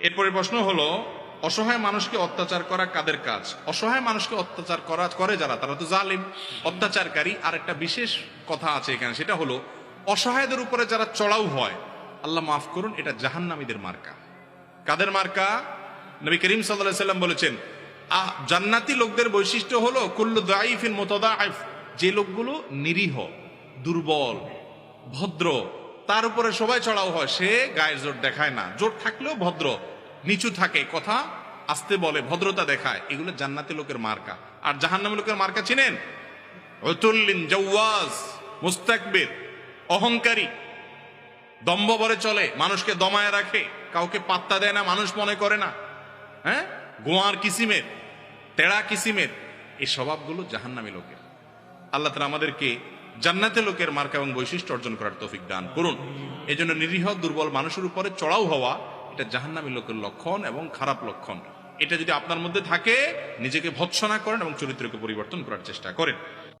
এরপরে প্রশ্ন হলো, অসহায় মানুষকে অত্যাচার করা কাদের কাজ? অসহায় মানুষকে অত্যাচার করা করে যারা? তারা তো জালিম। অত্যাচারকারী আর একটা বিশেষ কথা আছে এখানে, সেটা হলো, অসহায়দের উপরে যারা চড়াও হয়, আল্লাহ মাফ করুন, এটা জাহান্নামীদের মার্কা। কাদের মার্কা? নবী করিম সাল্লাহ সাল্লাম বলেছেন, আহ, জান্নাতি লোকদের বৈশিষ্ট্য হলো, কুল্লু দাইফিন মোতদাইফ যে লোকগুলো নিরীহ, দুর্বল, ভদ্র তার উপরে সবাই চড়াও হয়। সে গায়ের জোর দেখায় না। জোর থাকলেও ভদ্র, নিচু থাকে। কথা আসতে বলে, ভদ্রতা দেখায়। এগুলো জান্নাতি লোকের মার্কা। আর জাহান্নামী লোকের মার্কা চিনেন? মুস্তাকবির, অহংকারী। দম্ভ ভরে চলে, মানুষকে দমায় রাখে। কাউকে পাত্তা দেয় না, মানুষ মনে করে না। হ্যাঁ? গোয়ার কিসিমের, তেড়া কিসিমের। এই স্বভাবগুলো জাহান্নামী লোকের। আল্লাহ তালা আমাদেরকে জান্নাতে লোকের মার্কা এবং বৈশিষ্ট্য অর্জন করার তৌফিক দান করুন। এই জন্য নিরীহ, দুর্বল মানুষের উপরে চড়াও হওয়া, এটা জাহান্নামী লোকের লক্ষণ এবং খারাপ লক্ষণ। এটা যদি আপনার মধ্যে থাকে, নিজেকে ভৎসনা করেন এবং চরিত্রকে পরিবর্তন করার চেষ্টা করেন।